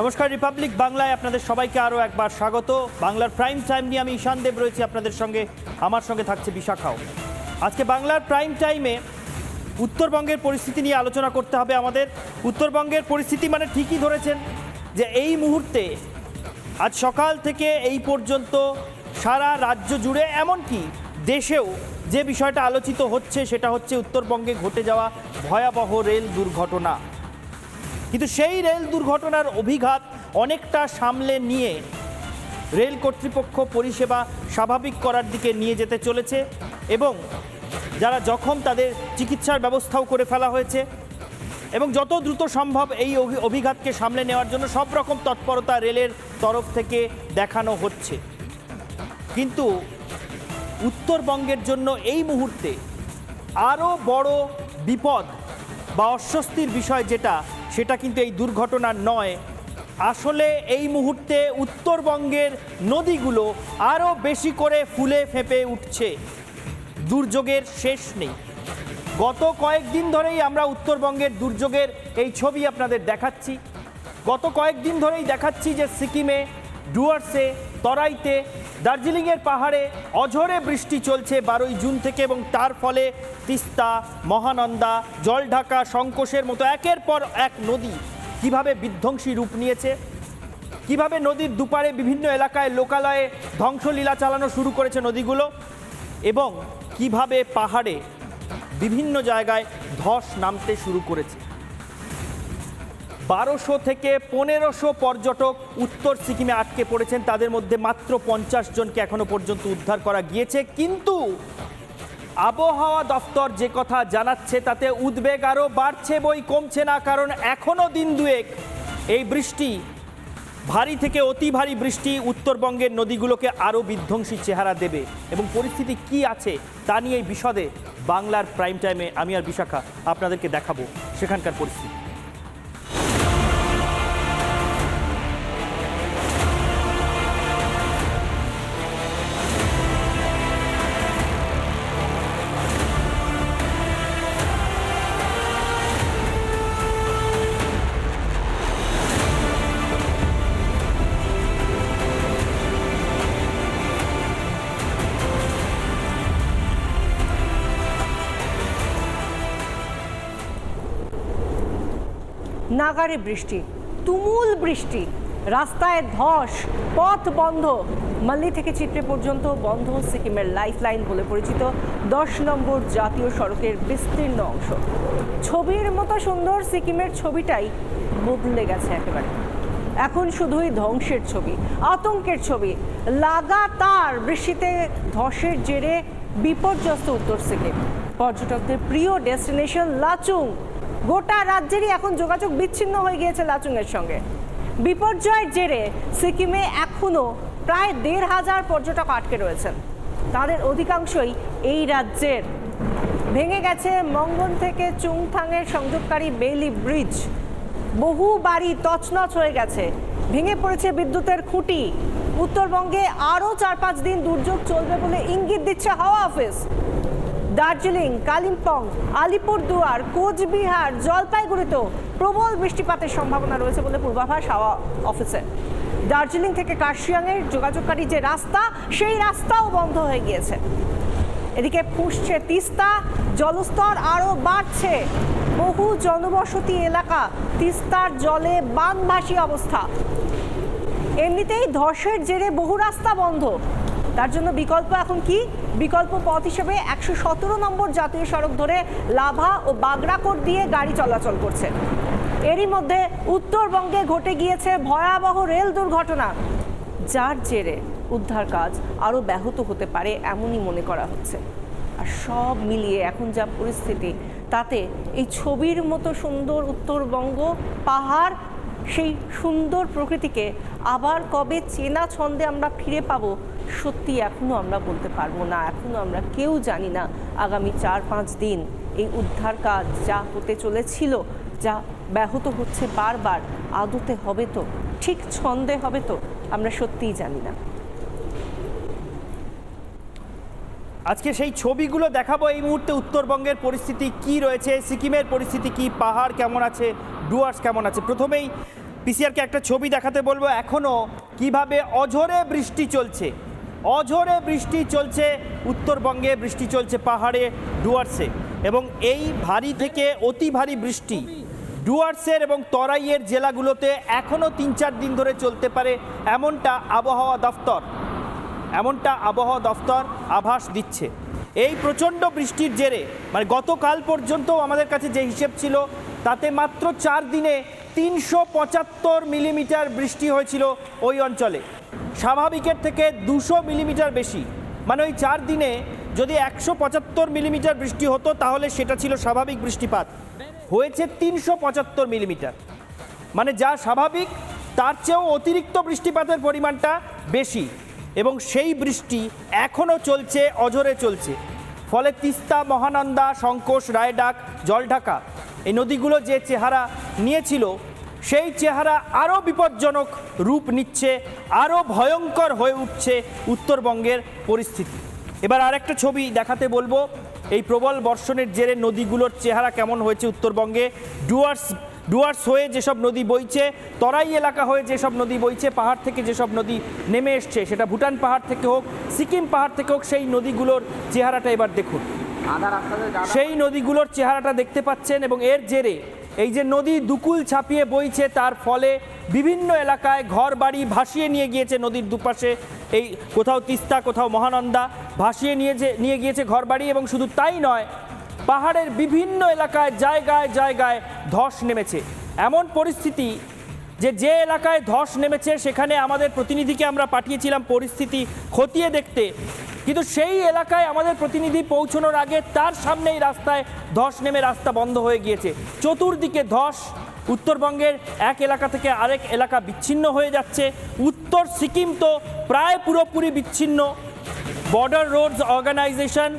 নমস্কার রিপাবলিক বাংলায় আপনাদের সবাইকে আরও একবার স্বাগত। বাংলার প্রাইম টাইম নিয়ে আমি ঈশান দেব রয়েছি আপনাদের সঙ্গে। আমার সঙ্গে থাকছে বিশাখাও। আজকে বাংলার প্রাইম টাইমে উত্তরবঙ্গের পরিস্থিতি নিয়ে আলোচনা করতে হবে আমাদের। উত্তরবঙ্গের পরিস্থিতি মানে ঠিকই ধরেছেন যে এই মুহূর্তে আজ সকাল থেকে এই পর্যন্ত সারা রাজ্য জুড়ে, এমনকি দেশেও যে বিষয়টা আলোচিত হচ্ছে, সেটা হচ্ছে উত্তরবঙ্গে ঘটে যাওয়া ভয়াবহ রেল দুর্ঘটনা। কিন্তু সেই রেল দুর্ঘটনার অভিঘাত অনেকটা সামলে নিয়ে রেল কর্তৃপক্ষ পরিষেবা স্বাভাবিক করার দিকে নিয়ে যেতে চলেছে এবং যারা জখম তাদের চিকিৎসার ব্যবস্থাও করে ফেলা হয়েছে এবং যত দ্রুত সম্ভব এই অভিঘাতকে সামলে নেওয়ার জন্য সব রকম তৎপরতা রেলের তরফ থেকে দেখানো হচ্ছে। কিন্তু উত্তরবঙ্গের জন্য এই মুহূর্তে আরও বড় বিপদ বা অস্বস্তির বিষয় যেটা সেটা কিন্তু এই দুর্ঘটনা নয়। আসলে এই মুহূর্তে উত্তরবঙ্গের নদীগুলো আরও বেশি করে ফুলে ফেঁপে উঠছে। দুর্যোগের শেষ নেই। গত কয়েকদিন ধরেই আমরা উত্তরবঙ্গের দুর্যোগের এই ছবি আপনাদের দেখাচ্ছি। গত কয়েকদিন ধরেই দেখাচ্ছি যে সিকিমে ডুয়ার্সে, তরাইতে, দার্জিলিংয়ের পাহাড়ে অঝরে বৃষ্টি চলছে বারোই জুন থেকে এবং তার ফলে তিস্তা, মহানন্দা, জলঢাকা সংকোষের মতো একের পর এক নদী কীভাবে বিধ্বংসী রূপ নিয়েছে? কীভাবে নদীর দুপারে বিভিন্ন এলাকায় লোকালয়ে ধ্বংসলীলা চালানো শুরু করেছে নদীগুলো? এবং কীভাবে পাহাড়ে বিভিন্ন জায়গায় ধস নামতে শুরু করেছে? বারোশো থেকে পনেরোশো পর্যটক উত্তর সিকিমে আটকে পড়েছেন। তাদের মধ্যে মাত্র পঞ্চাশ জনকে এখনও পর্যন্ত উদ্ধার করা গিয়েছে। কিন্তু আবহাওয়া দফতর যে কথা জানাচ্ছে, তাতে উদ্বেগ আরও বাড়ছে বই কমছে না। কারণ এখনও দিন দুয়েক এই বৃষ্টি, ভারী থেকে অতি ভারী বৃষ্টি উত্তরবঙ্গের নদীগুলোকে আরও বিধ্বংসী চেহারা দেবে। এবং পরিস্থিতি কি আছে তা নিয়ে এই বিশদে বাংলার প্রাইম টাইমে আমি আর বিশাখা আপনাদেরকে দেখাবো সেখানকার পরিস্থিতি। নাগারে বৃষ্টি, তুমুল বৃষ্টি, রাস্তায় ধস, পথ বন্ধ। মাল্লি থেকে চিত্রে পর্যন্ত বন্ধ সিকিমের লাইফ লাইন বলে পরিচিত দশ নম্বর জাতীয় সড়কের বিস্তীর্ণ অংশ। ছবির মতো সুন্দর সিকিমের ছবিটাই বদলে গেছে একেবারে। এখন শুধুই ধ্বংসের ছবি, আতঙ্কের ছবি। লাগাতার বৃষ্টিতে ধসের জেরে বিপর্যস্ত উত্তর সিকিম। পর্যটকদের প্রিয় ডেস্টিনেশন লাচুং। গোটা রাজ্যেরই এখন যোগাযোগ বিচ্ছিন্ন হয়ে গিয়েছে লাচুংয়ের সঙ্গে। বিপর্যয়ের জেরে সিকিমে এখনও প্রায় দেড় হাজার পর্যটক আটকে রয়েছেন। তাদের অধিকাংশই এই রাজ্যের। ভেঙে গেছে মঙ্গন থেকে চুংথাংয়ের সংযোগকারী বেইলি ব্রিজ। বহু বাড়ি তছনছ হয়ে গেছে। ভেঙে পড়েছে বিদ্যুতের খুঁটি। উত্তরবঙ্গে আরও চার পাঁচ দিন দুর্যোগ চলবে বলে ইঙ্গিত দিচ্ছে হাওয়া অফিস। দার্জিলিং, কালিম্পং, আলিপুরদুয়ার, কোচবিহার, জলপাইগুড়িতেও প্রবল বৃষ্টিপাতের সম্ভাবনা রয়েছে বলে পূর্বাভাস হাওয়া অফিসে। দার্জিলিং থেকে কার্শিয়াংয়ের যোগাযোগকারী যে রাস্তা, সেই রাস্তাও বন্ধ হয়ে গিয়েছে। এদিকে ফুসছে তিস্তা, জলস্তর আরও বাড়ছে। বহু জনবসতি এলাকা তিস্তার জলে বানভাসী অবস্থা। এমনিতেই ধসের জেরে বহু রাস্তা বন্ধ। তার জন্য বিকল্প এখন কি? বিকল্প পথ হিসেবে একশো সতেরো নম্বর জাতীয় সড়ক ধরে লাভা ও বাগড়াকোট দিয়ে গাড়ি চলাচল করছে। এরই মধ্যে উত্তরবঙ্গে ঘটে গিয়েছে ভয়াবহ রেল দুর্ঘটনা। যার জেরে উদ্ধার কাজ আরও ব্যাহত হতে পারে এমনই মনে করা হচ্ছে। আর সব মিলিয়ে এখন যা পরিস্থিতি, তাতে এই ছবির মতো সুন্দর উত্তরবঙ্গ, পাহাড় সেই সুন্দর প্রকৃতিকে আবার কবে চেনা ছন্দে আমরা ফিরে পাবো, সত্যি এখনও আমরা বলতে পারব না এখনও আমরা কেউ জানি না আগামী চার পাঁচ দিন এই উদ্ধার কাজ যা হতে চলেছিল, যা ব্যাহত হচ্ছে বারবার, আদতে হবে তো, ঠিক ছন্দে হবে তো, আমরা সত্যিই জানি না। আজকে সেই ছবিগুলো দেখাবো এই মুহূর্তে উত্তরবঙ্গের পরিস্থিতি কি রয়েছে, সিকিমের পরিস্থিতি কি, পাহাড় কেমন আছে ডুয়ার্স কেমন আছে? প্রথমেই পিসিআরকে একটা ছবি দেখাতে বলব এখনও কীভাবে অঝরে বৃষ্টি চলছে? অঝরে বৃষ্টি চলছে, উত্তরবঙ্গে বৃষ্টি চলছে পাহাড়ে ডুয়ার্সে এবং এই ভারী থেকে অতি ভারী বৃষ্টি ডুয়ার্সের এবং তরাইয়ের জেলাগুলোতে এখনও তিন চার দিন ধরে চলতে পারে এমনটা আবহাওয়া দফতর। এমনটা আবহাওয়া দফতর আভাস দিচ্ছে। এই প্রচণ্ড বৃষ্টির জেরে মানে গতকাল পর্যন্ত আমাদের কাছে যে হিসেব ছিল তাতে মাত্র চার দিনে তিনশো পঁচাত্তর মিলিমিটার বৃষ্টি হয়েছিল ওই অঞ্চলে। স্বাভাবিকের থেকে দুশো মিলিমিটার বেশি। মানে ওই চার দিনে যদি একশো পঁচাত্তর মিলিমিটার বৃষ্টি হতো, তাহলে সেটা ছিল স্বাভাবিক বৃষ্টিপাত। হয়েছে তিনশো পঁচাত্তর মিলিমিটার। মানে যা স্বাভাবিক, তার চেয়েও অতিরিক্ত বৃষ্টিপাতের পরিমাণটা বেশি। এবং সেই বৃষ্টি এখনও চলছে, অঝরে চলছে। ফলে তিস্তা, মহানন্দা সংকোষ রায়ডাক, জলঢাকা এই নদীগুলো যে চেহারা নিয়েছিল, সেই চেহারা আরও বিপজ্জনক রূপ নিচ্ছে, আরও ভয়ঙ্কর হয়ে উঠছে উত্তরবঙ্গের পরিস্থিতি। এবার আরেকটা ছবি দেখাতে বলব, এই প্রবল বর্ষণের জেরে নদীগুলোর চেহারা কেমন হয়েছে উত্তরবঙ্গে? ডুয়ার্স ডুয়ার্স হয়ে যেসব নদী বইছে, তরাই এলাকা হয়ে যেসব নদী বইছে, পাহাড় থেকে যেসব নদী নেমে এসছে, সেটা ভুটান পাহাড় থেকে হোক, সিকিম পাহাড় থেকে হোক, সেই নদীগুলোর চেহারাটা এবার দেখুন। সেই নদীগুলোর চেহারাটা দেখতে পাচ্ছেন এবং এর জেরে এই যে নদী দুকুল ছাপিয়ে বইছে, তার ফলে বিভিন্ন এলাকায় ঘর বাড়ি ভাসিয়ে নিয়ে গিয়েছে নদীর দুপাশে। এই কোথাও তিস্তা, কোথাও মহানন্দা ভাসিয়ে নিয়ে যে, নিয়ে গিয়েছে ঘর বাড়ি এবং শুধু তাই নয়, পাহাড়ের বিভিন্ন এলাকায় জায়গায় জায়গায় ধস নেমেছে। এমন পরিস্থিতি যে যে এলাকায় ধস নেমেছে, সেখানে আমাদের প্রতিনিধিকে আমরা পাঠিয়েছিলাম পরিস্থিতি খতিয়ে দেখতে। কিন্তু সেই এলাকায় আমাদের প্রতিনিধি পৌঁছানোর আগে তার সামনেই রাস্তায় ধস নেমে রাস্তা বন্ধ হয়ে গিয়েছে। চতুর্দিকে ধস, উত্তরবঙ্গের এক এলাকা থেকে আরেক এলাকা বিচ্ছিন্ন হয়ে যাচ্ছে। উত্তর সিকিম তো প্রায় পুরোপুরি বিচ্ছিন্ন। বর্ডার রোডস অর্গানাইজেশন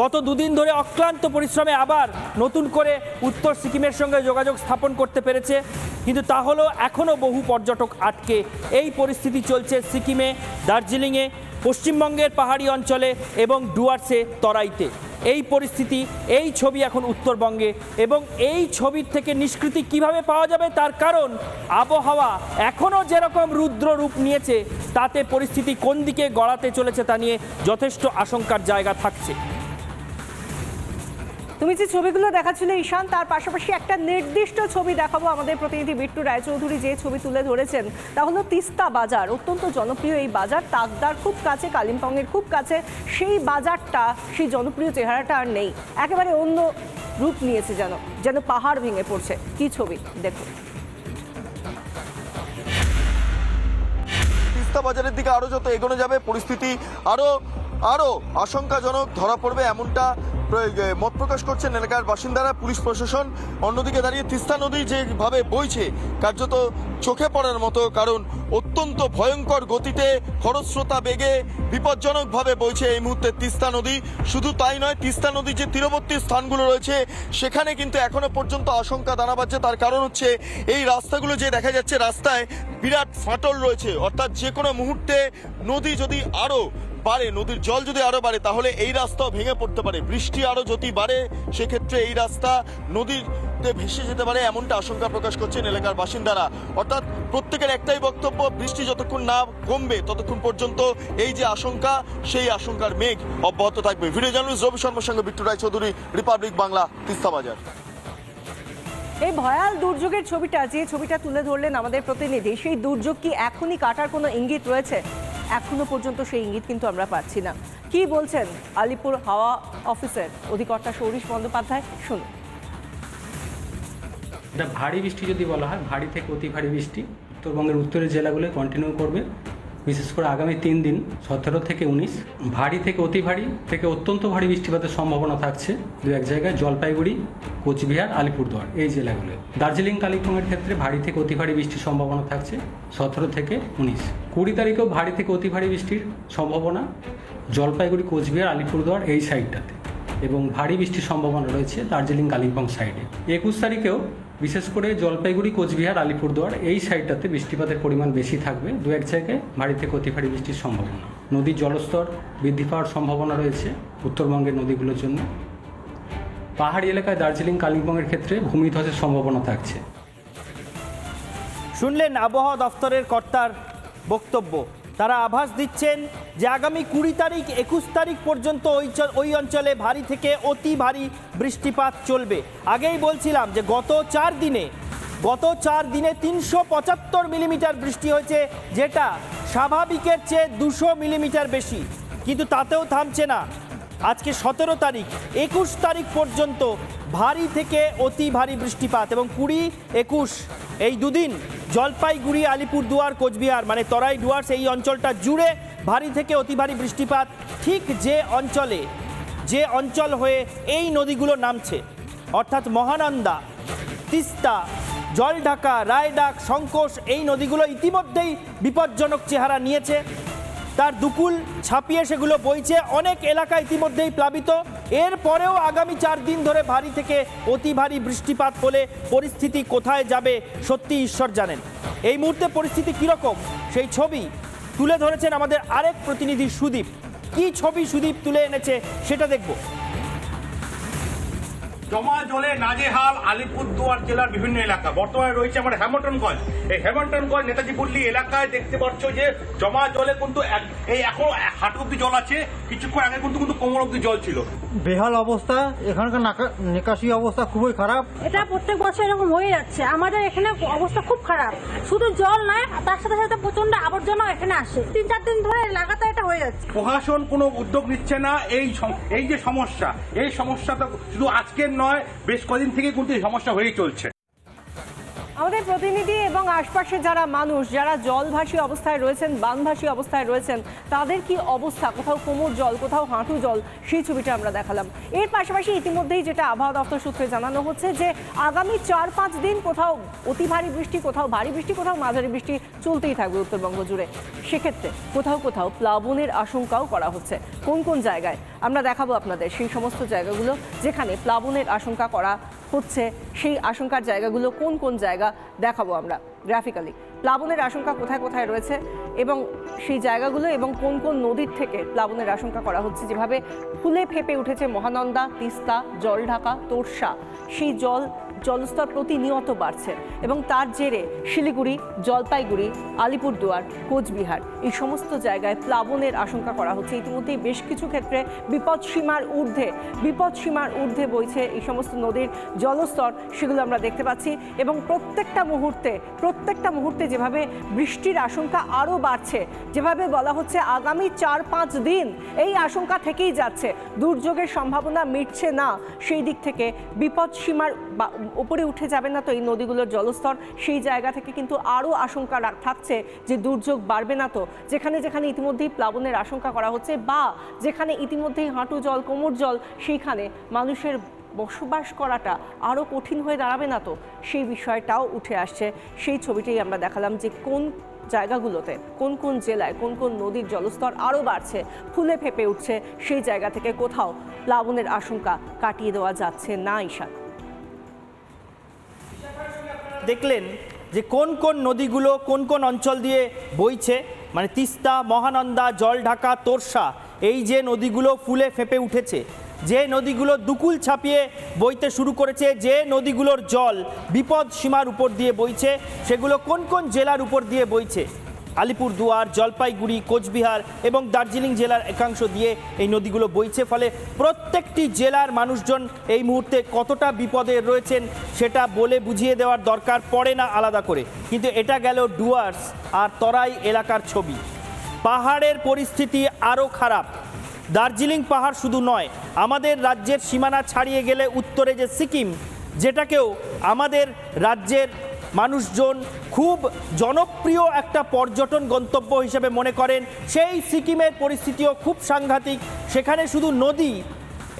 গত দুদিন ধরে অক্লান্ত পরিশ্রমে আবার নতুন করে উত্তর সিকিমের সঙ্গে যোগাযোগ স্থাপন করতে পেরেছে। কিন্তু তা এখনও বহু পর্যটক আটকে। এই পরিস্থিতি চলছে সিকিমে, দার্জিলিংয়ে। পশ্চিমবঙ্গের পাহাড়ি অঞ্চলে এবং ডুয়ার্সে তরাইতে। এই পরিস্থিতি, এই ছবি এখন উত্তরবঙ্গে এবং এই ছবির থেকে নিষ্কৃতি কীভাবে পাওয়া যাবে তার কারণ, আবহাওয়া এখনও যেরকম রুদ্র রূপ নিয়েছে, তাতে পরিস্থিতি কোন দিকে গড়াতে চলেছে তা নিয়ে যথেষ্ট আশঙ্কার জায়গা থাকছে। তুমি যে ছবিগুলো দেখাচ্ছিলে, ঈশান, তার পাশাপাশি একটা নির্দিষ্ট ছবি দেখাবো আমাদের প্রতিনিধি বিট্টু রায়চৌধুরী যে ছবি তুলে ধরেছেন, তা হলো তিস্তা বাজার। অত্যন্ত জনপ্রিয় এই বাজার, তাকদার খুব কাছে, কালিম্পংয়ের খুব কাছে। সেই বাজারটা, সেই জনপ্রিয় চেহারাটা আর নেই। একেবারে অন্য রূপ নিয়েছে যেন যেন পাহাড় ভেঙে পড়ছে। কি ছবি? দেখুন তিস্তা বাজারের দিকে আরও যত এগোনো যাবে, পরিস্থিতি আরও আরও আশঙ্কাজনক ধরা পড়বে এমনটা মত প্রকাশ করছেন এলাকার বাসিন্দারা, পুলিশ প্রশাসন। অন্যদিকে দাঁড়িয়ে তিস্তা নদী যেভাবে বইছে, কার্যত চোখে পড়ার মতো, কারণ অত্যন্ত ভয়ঙ্কর গতিতে খরস্রোতা বেগে বিপজ্জনকভাবে বইছে এই মুহূর্তে তিস্তা নদী। শুধু তাই নয়, তিস্তা নদীর যে তীরবর্তী স্থানগুলো রয়েছে, সেখানে কিন্তু এখনও পর্যন্ত আশঙ্কা দানা বাজছে তার কারণ হচ্ছে, এই রাস্তাগুলো যে দেখা যাচ্ছে, রাস্তায় বিরাট ফাটল রয়েছে। অর্থাৎ যে কোনো মুহূর্তে নদী যদি আরও বাড়ে, নদীর জল যদি আরও বাড়ে, তাহলে এই রাস্তাও ভেঙে পড়তে পারে। বৃষ্টি আরও যদি বাড়ে, সেক্ষেত্রে এই রাস্তা নদীতে ভেসে যেতে পারে এমনটা আশঙ্কা প্রকাশ করছেন এলাকার বাসিন্দারা। অর্থাৎ প্রত্যেকের একটাই বক্তব্য, বৃষ্টি যতক্ষণ না কমবে ততক্ষণ পর্যন্ত এই যে আশঙ্কা, সেই আশঙ্কার মেঘ অব্যাহত থাকবে। ভিডিও জার্নালিস্ট রবি শর্মার সঙ্গে বিট্টু রায় চৌধুরী, রিপাবলিক বাংলা, তিস্তা বাজার। এই ভয়াল দুর্যোগের ছবিটা, যে ছবিটা তুলে ধরলেন আমাদের প্রতিনিধি, সেই দুর্যোগ কি এখনই কাটার কোনো ইঙ্গিত রয়েছে? এখনও পর্যন্ত সেই ইঙ্গিত কিন্তু আমরা পাচ্ছি না। কি বলছেন আলিপুর হাওয়া অফিসের অধিকর্তা সৌরিশ বন্দ্যোপাধ্যায়? শুনুন। এটা ভারী বৃষ্টি যদি বলা হয়, ভারী থেকে অতি ভারী বৃষ্টি। উত্তরবঙ্গের উত্তরের জেলাগুলো কন্টিনিউ করবে। বিশেষ করে আগামী তিন দিন, সতেরো থেকে উনিশ, ভারী থেকে অতি ভারী থেকে অত্যন্ত ভারী বৃষ্টিপাতের সম্ভাবনা থাকছে দু এক জায়গায়, জলপাইগুড়ি, কোচবিহার, আলিপুরদুয়ার, এই জেলাগুলোয় দার্জিলিং, কালিম্পংয়ের ক্ষেত্রে ভারী থেকে অতি ভারী বৃষ্টির সম্ভাবনা থাকছে সতেরো থেকে উনিশ। কুড়ি তারিখেও ভারী থেকে অতি ভারী বৃষ্টির সম্ভাবনা। জলপাইগুড়ি, কোচবিহার, আলিপুরদুয়ার এই সাইডটাতে। এবং ভারী বৃষ্টির সম্ভাবনা রয়েছে দার্জিলিং, কালিম্পং সাইডে। একুশ তারিখেও বিশেষ করে জলপাইগুড়ি, কোচবিহার, আলিপুরদুয়ার এই সাইডটাতে বৃষ্টিপাতের পরিমাণ বেশি থাকবে। দু এক জায়গায় ভারী থেকে অতি ভারী বৃষ্টির সম্ভাবনা। নদীর জলস্তর বৃদ্ধি পাওয়ার সম্ভাবনা রয়েছে উত্তরবঙ্গের নদীগুলোর জন্য। পাহাড়ি এলাকায় দার্জিলিং, কালিম্পংয়ের ক্ষেত্রে ভূমিধ্বসের সম্ভাবনা থাকছে। শুনলেন আবহাওয়া দফতরের কর্তার বক্তব্য। তারা আভাস দিচ্ছেন যে আগামী কুড়ি তারিখ, একুশ তারিখ পর্যন্ত ওই ওই অঞ্চলে ভারী থেকে অতি ভারী বৃষ্টিপাত চলবে। আগেই বলছিলাম যে গত চার দিনে, গত চার দিনে তিনশো পঁচাত্তর মিলিমিটার বৃষ্টি হয়েছে, যেটা স্বাভাবিকের চেয়ে দুশো মিলিমিটার বেশি। কিন্তু তাতেও থামছে না। আজকে সতেরো তারিখ, একুশ তারিখ পর্যন্ত ভারী থেকে অতি ভারী বৃষ্টিপাত এবং কুড়ি, একুশ এই দুদিন জলপাইগুড়ি, আলিপুরদুয়ার, কোচবিহার মানে তরাই ডুয়ার্স এই অঞ্চলটা জুড়ে ভারী থেকে অতি ভারী বৃষ্টিপাত। ঠিক যে অঞ্চলে, যে অঞ্চল হয়ে এই নদীগুলো নামছে, অর্থাৎ মহানন্দা, তিস্তা, জলঢাকা, রায়ডাক সংকোষ এই নদীগুলো ইতিমধ্যেই বিপজ্জনক চেহারা নিয়েছে। তার দুকুল ছাপিয়ে সেগুলো বইছে। অনেক এলাকা ইতিমধ্যেই প্লাবিত। এরপরেও আগামী চার দিন ধরে ভারী থেকে অতি ভারী বৃষ্টিপাত হলে পরিস্থিতি কোথায় যাবে সত্যি ঈশ্বর জানেন। এই মুহূর্তে পরিস্থিতি কীরকম সেই ছবি তুলে ধরেছেন আমাদের আরেক প্রতিনিধি সুদীপ। কি ছবি সুদীপ তুলে এনেছে সেটা দেখব। জমা জলে নাজেহাল আলিপুরদুয়ার জেলার বিভিন্ন এলাকা। বর্তমানে রয়েছে আমার হ্যামটনগঞ্জ এই হ্যামটনগঞ্জ নেতাজি পল্লী এলাকায় দেখতে পাচ্ছ যে জমা জলে কিন্তু এক- এই এখন হাঁটু অব্দি জল আছে কিছুক্ষণ আগে কিন্তু কিন্তু কোমর অব্দি জল ছিল। বেহাল অবস্থা এখানকার নিকাশি অবস্থা খুবই খারাপ। এটা প্রত্যেক বছর এরকম হয়ে যাচ্ছে। আমাদের এখানে অবস্থা খুব খারাপ। শুধু জল নয় তার সাথে সাথে প্রচণ্ড আবর্জনা এখানে আসে। তিন চার দিন ধরে লাগাতার এটা হয়ে যাচ্ছে। প্রশাসন কোনো উদ্যোগ নিচ্ছে না। এই সম- এই যে সমস্যা এই সমস্যাটা শুধু আজকের নয় বেশ কদিন থেকে কিন্তু এই সমস্যা হয়েই চলছে। আমাদের প্রতিনিধি এবং আশপাশে যারা মানুষ, যারা জলভাসী অবস্থায় রয়েছেন, বানভাসী অবস্থায় রয়েছেন, তাদের কি অবস্থা? কোথাও কোমর জল, কোথাও হাঁটু জল, সেই ছবিটা আমরা দেখালাম। এর পাশাপাশি ইতিমধ্যেই যেটা আবহাওয়া দপ্তর সূত্রে জানানো হচ্ছে যে, আগামী চার পাঁচ দিন কোথাও অতি ভারী বৃষ্টি, কোথাও ভারী বৃষ্টি, কোথাও মাঝারি বৃষ্টি চলতেই থাকবে উত্তরবঙ্গ জুড়ে। সেক্ষেত্রে কোথাও কোথাও প্লাবনের আশঙ্কাও করা হচ্ছে। কোন কোন জায়গায়? আমরা দেখাবো আপনাদের সেই সমস্ত জায়গাগুলো যেখানে প্লাবনের আশঙ্কা করা হচ্ছে সেই আশঙ্কার জায়গাগুলো কোন কোন জায়গা দেখাবো আমরা গ্রাফিক্যালি প্লাবনের আশঙ্কা কোথায় কোথায় রয়েছে এবং সেই জায়গাগুলো এবং কোন কোন নদীর থেকে প্লাবনের আশঙ্কা করা হচ্ছে? যেভাবে ফুলে ফেপে উঠেছে মহানন্দা, তিস্তা জল ঢাকা তোরসা, সেই জল জলস্তর প্রতিনিয়ত বাড়ছে এবং তার জেরে শিলিগুড়ি, জলপাইগুড়ি, আলিপুরদুয়ার, কোচবিহার এই সমস্ত জায়গায় প্লাবনের আশঙ্কা করা হচ্ছে। ইতিমধ্যেই বেশ কিছু ক্ষেত্রে বিপদসীমার ঊর্ধ্বে বিপদসীমার ঊর্ধ্বে বইছে এই সমস্ত নদীর জলস্তর, সেগুলো আমরা দেখতে পাচ্ছি এবং প্রত্যেকটা মুহূর্তে প্রত্যেকটা মুহূর্তে যেভাবে বৃষ্টির আশঙ্কা আরও বাড়ছে, যেভাবে বলা হচ্ছে আগামী চার পাঁচ দিন এই আশঙ্কা থেকেই যাচ্ছে। দুর্যোগের সম্ভাবনা মিটছে না। সেই দিক থেকে বিপদ সীমার উপরে উঠে যাবে না তো এই নদীগুলোর জলস্তর। সেই জায়গা থেকে কিন্তু আরও আশঙ্কা থাকছে যে দুর্যোগ বাড়বে না তো। যেখানে যেখানে ইতিমধ্যেই প্লাবনের আশঙ্কা করা হচ্ছে বা যেখানে ইতিমধ্যেই হাঁটু জল, কোমর জল, সেইখানে মানুষের বসবাস করাটা আরও কঠিন হয়ে দাঁড়াবে না তো। সেই বিষয়টাও উঠে আসছে। সেই ছবিটাই আমরা দেখালাম যে কোন জায়গাগুলোতে, কোন কোন জেলায়, কোন কোন নদীর জলস্তর আরও বাড়ছে, ফুলে ফেপে উঠছে, সেই জায়গা থেকে কোথাও প্লাবনের আশঙ্কা কাটিয়ে দেওয়া যাচ্ছে না, ঈশান। দেখলেন যে কোন কোন নদীগুলো কোন কোন অঞ্চল দিয়ে বইছে মানে তিস্তা, মহানন্দা, জলঢাকা, তোরসা, এই যে নদীগুলো ফুলে ফেঁপে উঠেছে, যে নদীগুলো দুকুল ছাপিয়ে বইতে শুরু করেছে, যে নদীগুলোর জল বিপদ সীমার উপর দিয়ে বইছে, সেগুলো কোন কোন জেলার উপর দিয়ে বইছে আলিপুরদুয়ার, জলপাইগুড়ি, কোচবিহার এবং দার্জিলিং জেলার একাংশ দিয়ে এই নদীগুলো বইছে। ফলে প্রত্যেকটি জেলার মানুষজন এই মুহূর্তে কতটা বিপদে রয়েছেন সেটা বলে বুঝিয়ে দেওয়ার দরকার পড়ে না আলাদা করে। কিন্তু এটা গেল ডুয়ার্স আর তরাই এলাকার ছবি। পাহাড়ের পরিস্থিতি আরও খারাপ। দার্জিলিং পাহাড় শুধু নয়, আমাদের রাজ্যের সীমানা ছাড়িয়ে গেলে উত্তরে যে সিকিম, যেটাকেও আমাদের রাজ্যের মানুষজন খুব জনপ্রিয় একটা পর্যটন গন্তব্য হিসেবে মনে করেন। সেই সিকিমের পরিস্থিতিও খুব সাংঘাতিক। সেখানে শুধু নদী,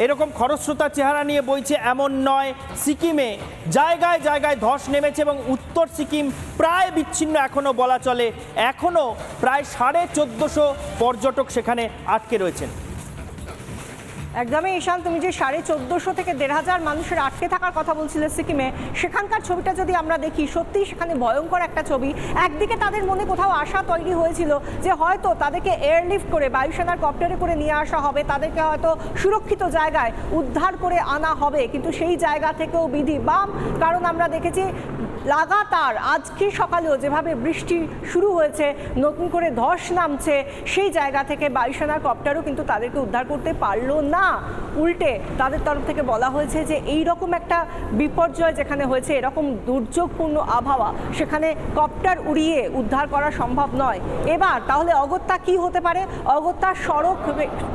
এরকম খরস্রোতা চেহারা নিয়ে বইছে এমন নয়, সিকিমে জায়গায় জায়গায় ধস নেমেছে এবং উত্তর সিকিম প্রায় বিচ্ছিন্ন এখনও বলা চলে। এখনও প্রায় সাড়ে চোদ্দোশো পর্যটক সেখানে আটকে রয়েছেন। একদমই ঈশান, তুমি যে সাড়ে চোদ্দোশো থেকে দেড় হাজার মানুষের আটকে থাকার কথা বলছিলে সিকিমে, সেখানকার ছবিটা যদি আমরা দেখি, সত্যিই সেখানে ভয়ঙ্কর একটা ছবি। একদিকে তাদের মনে কোথাও আশা তৈরি হয়েছিল যে হয়তো তাদেরকে এয়ারলিফট করে বায়ুসেনার কপ্টারে করে নিয়ে আসা হবে, তাদেরকে হয়তো সুরক্ষিত জায়গায় উদ্ধার করে আনা হবে, কিন্তু সেই জায়গা থেকেও বিধি বাম। কারণ আমরা দেখেছি, লাগাতার আজকে সকালেও যেভাবে বৃষ্টি শুরু হয়েছে, নতুন করে ধস নামছে, সেই জায়গা থেকে বায়ুসেনার কপ্টারও কিন্তু তাদেরকে উদ্ধার করতে পারল না। উল্টে তাদের তরফ থেকে বলা হয়েছে যে এই রকম একটা বিপর্যয় যেখানে হয়েছে, এরকম দুর্যোগপূর্ণ আবহাওয়া, সেখানে কপ্টার উড়িয়ে উদ্ধার করা সম্ভব নয়। এবার তাহলে অগত্যা কি হতে পারে? অগত্যা সড়ক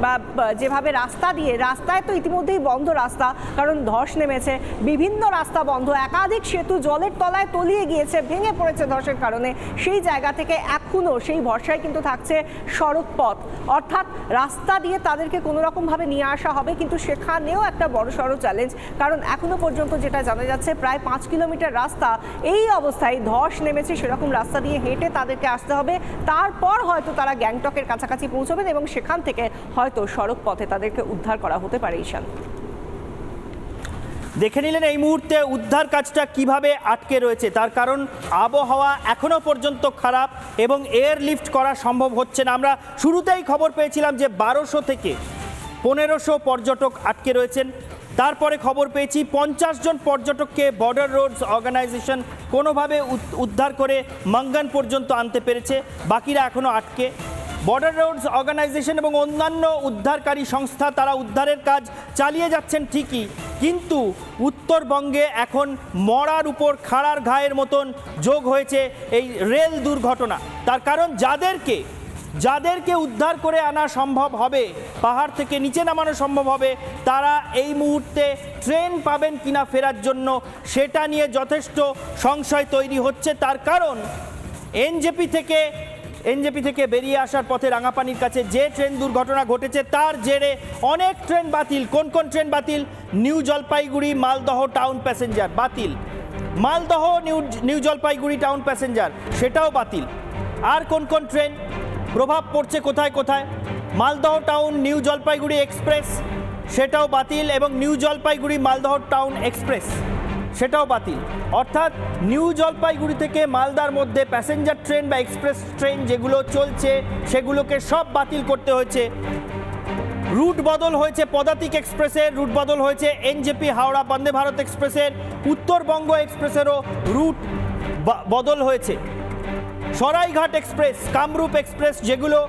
বা বা যেভাবে রাস্তা দিয়ে, রাস্তায় তো ইতিমধ্যেই বন্ধ রাস্তা, কারণ ধস নেমেছে। বিভিন্ন রাস্তা বন্ধ, একাধিক সেতু জলের তলায় তলিয়ে গিয়েছে, ভেঙে পড়েছে ধসের কারণে। সেই জায়গা থেকে এখনও সেই ভরসায় কিন্তু থাকছে সড়ক পথ। অর্থাৎ রাস্তা দিয়ে তাদেরকে কোনো রকমভাবে নিয়ে আসা হবে, কিন্তু সেখানেও একটা বড় সড়ো চ্যালেঞ্জ কারণ এখনও পর্যন্ত যেটা জানা যাচ্ছে, প্রায় পাঁচ কিলোমিটার রাস্তা এই অবস্থায় ধস নেমেছে, সেরকম রাস্তা দিয়ে হেঁটে তাদেরকে আসতে হবে। তারপর হয়তো তারা গ্যাংটকের কাছাকাছি পৌঁছবেন এবং সেখান থেকে হয়তো সড়ক পথে তাদেরকে উদ্ধার করা হতে পারে ঈশান। দেখে নিলেন এই মুহূর্তে উদ্ধার কাজটা কীভাবে আটকে রয়েছে, তার কারণ আবহাওয়া এখনও পর্যন্ত খারাপ এবং এয়ার লিফট করা সম্ভব হচ্ছে না। আমরা শুরুতেই খবর পেয়েছিলাম যে বারোশো থেকে পনেরোশো পর্যটক আটকে রয়েছেন। তারপরে খবর পেয়েছি, পঞ্চাশ জন পর্যটককে বর্ডার রোডস অর্গানাইজেশন কোনোভাবে উদ্ধার করে মাঙ্গান পর্যন্ত আনতে পেরেছে, বাকিরা এখনও আটকে। বর্ডার রোডস অর্গানাইজেশন এবং অন্যান্য উদ্ধারকারী সংস্থা, তারা উদ্ধারের কাজ চালিয়ে যাচ্ছেন ঠিকই, কিন্তু উত্তরবঙ্গে এখন মরার উপর খাড়ার ঘায়ের মতন যোগ হয়েছে এই রেল দুর্ঘটনা। তার কারণ যাদেরকে যাদেরকে উদ্ধার করে আনা সম্ভব হবে, পাহাড় থেকে নিচে নামানো সম্ভব হবে, তারা এই মুহূর্তে ট্রেন পাবেন কিনা ফেরার জন্য, সেটা নিয়ে যথেষ্ট সংশয় তৈরি হচ্ছে। তার কারণ, এনজেপি থেকে এনজেপি থেকে বেরিয়ে আসার পথে রাঙাপানির কাছে যে ট্রেন দুর্ঘটনা ঘটেছে, তার জেরে অনেক ট্রেন বাতিল। কোন কোন ট্রেন বাতিল? New Jalpaiguri Malda town passenger, বাতিল। Malda new new Jalpaiguri town passenger, সেটাও বাতিল। আর কোন কোন ট্রেন? প্রভাব পড়ছে কোথায় কোথায়? Malda town, new Jalpaiguri express, সেটাও বাতিল এবং new Jalpaiguri Malda town express, সেটাও বাতিল। অর্থাৎ নিউ জলপাইগুড়ি থেকে মালদার মধ্যে প্যাসেঞ্জার ট্রেন বা এক্সপ্রেস ট্রেন যেগুলো চলছে, সেগুলোকে সব বাতিল করতে হয়েছে। রুট বদল হয়েছে পদাতিক এক্সপ্রেসের, রুট বদল হয়েছে এনজেপি হাওড়া বন্দে ভারত এক্সপ্রেসের, উত্তরবঙ্গ এক্সপ্রেসেরও রুট বদল হয়েছে। সরাইঘাট এক্সপ্রেস, কামরূপ এক্সপ্রেস যেগুলো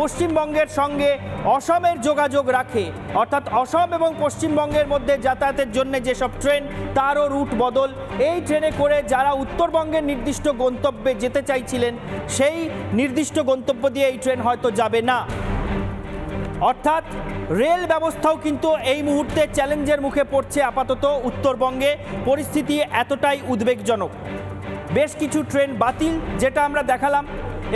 পশ্চিমবঙ্গের সঙ্গে অসমের যোগাযোগ রাখে। অর্থাৎ অসম এবং পশ্চিমবঙ্গের মধ্যে যাতায়াতের জন্য যেসব ট্রেন, তারও রুট বদল। এই ট্রেনে করে যারা উত্তরবঙ্গের নির্দিষ্ট গন্তব্যে যেতে চাইছিলেন, সেই নির্দিষ্ট গন্তব্য দিয়ে এই ট্রেন হয়তো যাবে না। অর্থাৎ রেল ব্যবস্থাও কিন্তু এই মুহূর্তে চ্যালেঞ্জের মুখে পড়ছে আপাতত উত্তরবঙ্গে। পরিস্থিতি এতটাই উদ্বেগজনক। বেশ কিছু ট্রেন বাতিল, যেটা আমরা দেখালাম,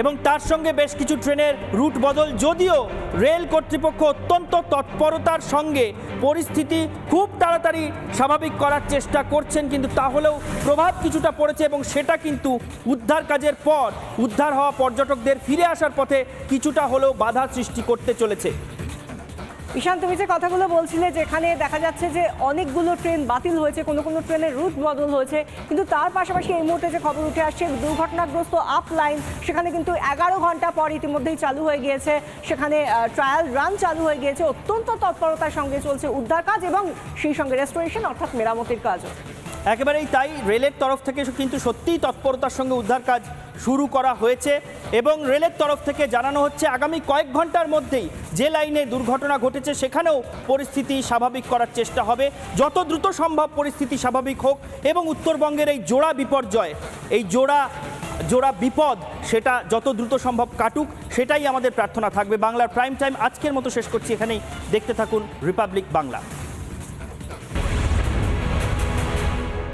এবং তার সঙ্গে বেশ কিছু ট্রেনের রুট বদল, যদিও রেল কর্তৃপক্ষ অত্যন্ত তৎপরতার সঙ্গে পরিস্থিতি খুব তাড়াতাড়ি স্বাভাবিক করার চেষ্টা করছেন, কিন্তু তাহলেও প্রভাব কিছুটা পড়েছে এবং সেটা কিন্তু উদ্ধার কাজের পর, উদ্ধার হওয়া পর্যটকদের ফিরে আসার পথে কিছুটা হলেও বাধা সৃষ্টি করতে চলেছে। ঈশান, তুমি যে কথাগুলো বলছিলে যেখানে দেখা যাচ্ছে যে অনেকগুলো ট্রেন বাতিল হয়েছে, কোনো কোনো ট্রেনের রুট বদল হয়েছে, কিন্তু তার পাশাপাশি এই মুহূর্তে যে খবর উঠে আসছে, দুর্ঘটনাগ্রস্ত আপ লাইন সেখানে কিন্তু এগারো ঘণ্টা পর ইতিমধ্যেই চালু হয়ে গিয়েছে। সেখানে ট্রায়াল রান চালু হয়ে গিয়েছে। অত্যন্ত তৎপরতার সঙ্গে চলছে উদ্ধার কাজ এবং সেই সঙ্গে রেস্টোরেশন অর্থাৎ মেরামতির কাজও। একেবারেই তাই, রেলের তরফ থেকে কিন্তু সত্যিই তৎপরতার সঙ্গে উদ্ধার কাজ শুরু করা হয়েছে এবং রেলের তরফ থেকে জানানো হচ্ছে আগামী কয়েক ঘণ্টার মধ্যেই যে লাইনে দুর্ঘটনা ঘটেছে সেখানেও পরিস্থিতি স্বাভাবিক করার চেষ্টা হবে। যত দ্রুত সম্ভব পরিস্থিতি স্বাভাবিক হোক এবং উত্তরবঙ্গের এই জোড়া বিপর্যয়, এই জোড়া জোড়া বিপদ সেটা যত দ্রুত সম্ভব কাটুক, সেটাই আমাদের প্রার্থনা থাকবে। বাংলার প্রাইম টাইম আজকের মতো শেষ করছি। এখানেই দেখতে থাকুন রিপাবলিক বাংলা।